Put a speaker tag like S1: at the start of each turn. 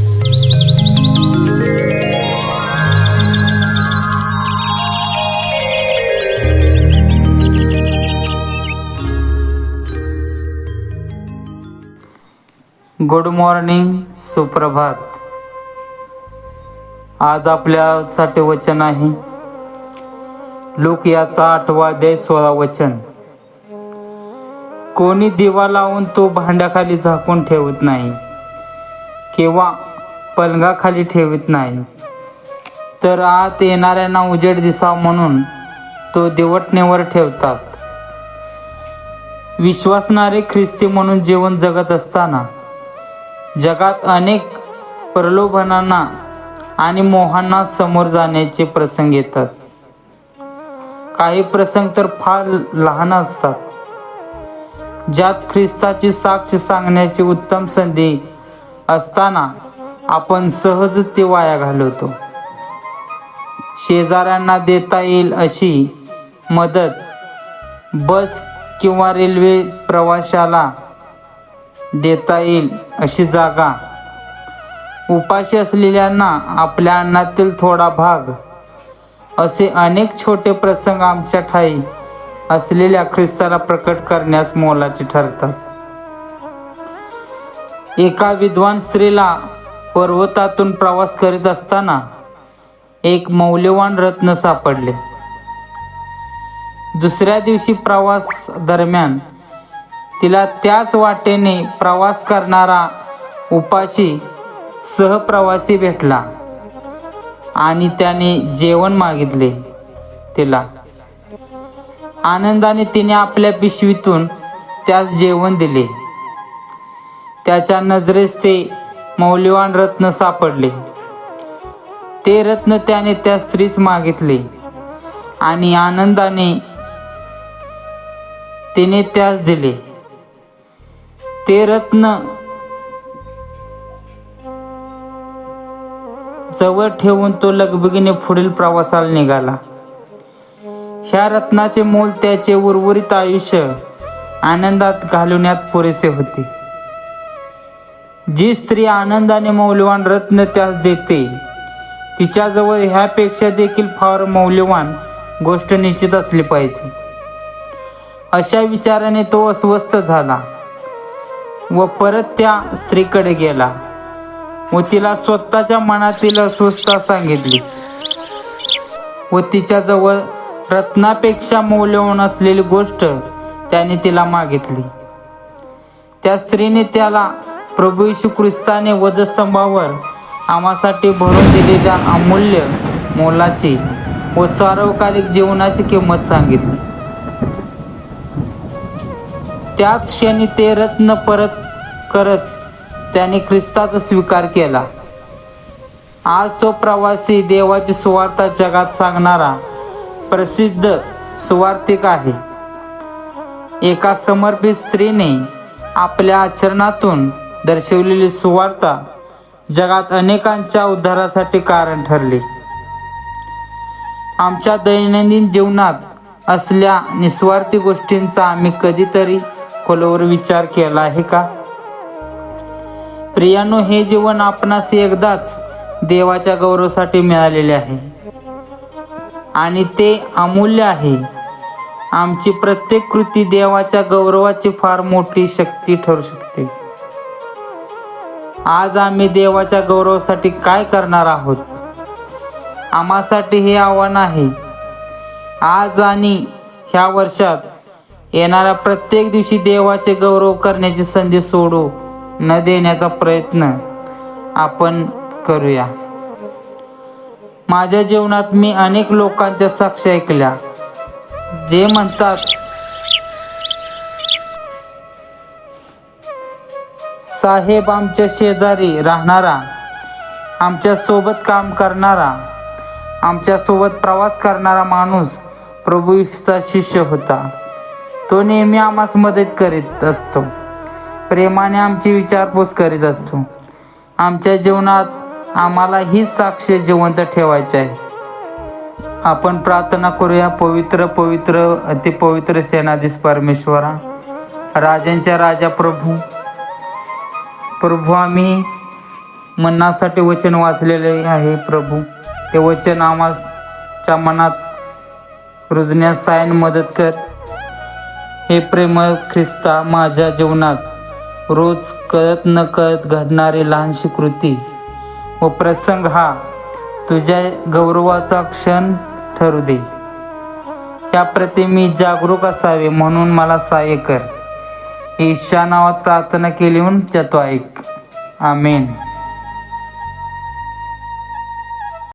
S1: Good morning सुप्रभात. आज आपल्यासाठी वचन आहे. लोक याचा आठवा दे सोळा वचन. कोणी दिवा लावून तो भांड्याखाली झाकून ठेवत नाही. किंवा पलंगाखाली ठेवत नाही. तर आत येणाऱ्यांना उजेड दिसावा म्हणून तो दिवटणेवर ठेवतात. विश्वासणारे ख्रिस्ती म्हणून जीवन जगत असताना जगात अनेक प्रलोभनांना आणि मोहांना समोर जाण्याचे प्रसंग येतात. काही प्रसंग तर फार लहान असतात. ज्यात ख्रिस्ताची साक्ष सांगण्याची उत्तम संधी असताना आपण सहज ते वाया घालवतो. शेजाऱ्यांना देता येईल अशी मदत बस किंवा रेल्वे प्रवाशाला देता येईल अशी जागा. उपाशी असलेल्यांना आपल्या अन्नातील थोडा भाग असे अनेक छोटे प्रसंग आमच्या ठाई असलेल्या ख्रिस्ताला प्रकट करण्यास मोलाचे ठरतात. एका विद्वान स्त्रीला पर्वतातून प्रवास करीत असताना एक मौल्यवान रत्न सापडले. दुसऱ्या दिवशी प्रवास दरम्यान तिला त्याच वाटेने प्रवास करणारा उपाशी सहप्रवासी भेटला आणि त्याने जेवण मागितले तिला. आनंदाने तिने आपल्या पिशवीतून त्यास जेवण दिले. त्याच्या नजरेस ते मौल्यवान रत्न सापडले. ते रत्न त्याने त्या स्त्रीस मागितले आणि आनंदाने तिने त्यास दिले. ते रत्न जवळ ठेवून तो लगबगीने पुढील प्रवासाला निघाला. ह्या रत्नाचे मोल त्याचे उर्वरित आयुष्य आनंदात घालवण्यात पुरेसे होते. जी स्त्री आनंदाने मौल्यवान रत्न त्यास देते तिच्याजवळ ह्यापेक्षा देखील फार मौल्यवान गोष्ट निश्चित असली पाहिजे. अशा विचाराने तो अस्वस्थ झाला व परत त्या स्त्रीकडे गेला व तिला स्वतःच्या मनातील अस्वस्थता सांगितली व तिच्याजवळ रत्नापेक्षा मौल्यवान असलेली गोष्ट त्याने तिला मागितली. त्या स्त्रीने त्याला प्रभू यशू ख्रिस्ताने वधस्तंभावर आम्हासाठी भरून दिलेल्या अमूल्य मोलाची व सार्वकालिक जीवनाची किंमत सांगितली. त्याच क्षणी ते रत्न परत करत त्याने ख्रिस्ताचा स्वीकार केला. आज तो प्रवासी देवाची सुवार्ता जगात सांगणारा प्रसिद्ध सुवार्थिक आहे. एका समर्पित स्त्रीने आपल्या आचरणातून दर्शवलेली सुवार्ता जगात अनेकांच्या उद्धारासाठी कारण ठरली. आमच्या दैनंदिन जीवनात असल्या निस्वार्थी गोष्टींचा आम्ही कधीतरी खोलवर विचार केला आहे का? प्रियानो हे जीवन आपणास एकदाच देवाच्या गौरवासाठी मिळालेले आहे. आणि ते अमूल्य आहे. आमची प्रत्येक कृती देवाच्या गौरवाची फार मोठी शक्ती ठरू शकते. आज आम्ही देवाच्या गौरवासाठी काय करणार आहोत? आम्हासाठी हे आव्हान आहे. आज आणि ह्या वर्षात येणाऱ्या प्रत्येक दिवशी देवाचे गौरव करण्याची संधी सोडू न देण्याचा प्रयत्न आपण करूया. माझ्या जीवनात मी अनेक लोकांच्या साक्ष ऐकल्या. जे म्हणतात साहेब आमच्या शेजारी राहणारा आमच्यासोबत काम करणारा आमच्यासोबत प्रवास करणारा माणूस प्रभू येशूचा शिष्य होता. तो नेहमी आम्हास मदत करीत असतो. प्रेमाने आमची विचारपूस करीत असतो. आमच्या जीवनात आम्हाला ही साक्ष जिवंत ठेवायचे आहे. आपण प्रार्थना करूया पवित्र पवित्र अतिपवित्र सेनाधीश परमेश्वरा राजांच्या राजा प्रभू प्रभू आम्ही मनासाठी वचन वाचलेले आहे प्रभू. ते वचन आम्हाच्या मनात रुजण्यास सायन मदत कर. हे प्रेम ख्रिस्ता माझ्या जीवनात रोज कळत न कळत घडणारी लहानशी कृती. व प्रसंग हा तुझ्या गौरवाचा क्षण ठरू दे. याप्रती मी जागरूक असावे म्हणून मला सहाय्य कर. ईशा नावात प्रार्थना केली म्हणून जातो ऐक आमेन.